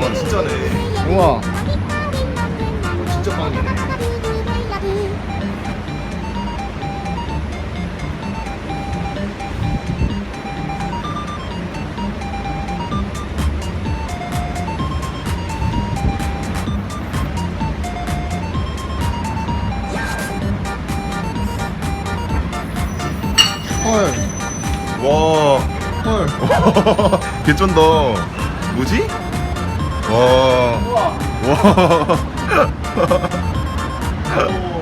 와, 진짜네. 우와. 진짜 빵이네. 헐, 와, 헐. 개쩐다. 뭐지? 와, 우와. 와.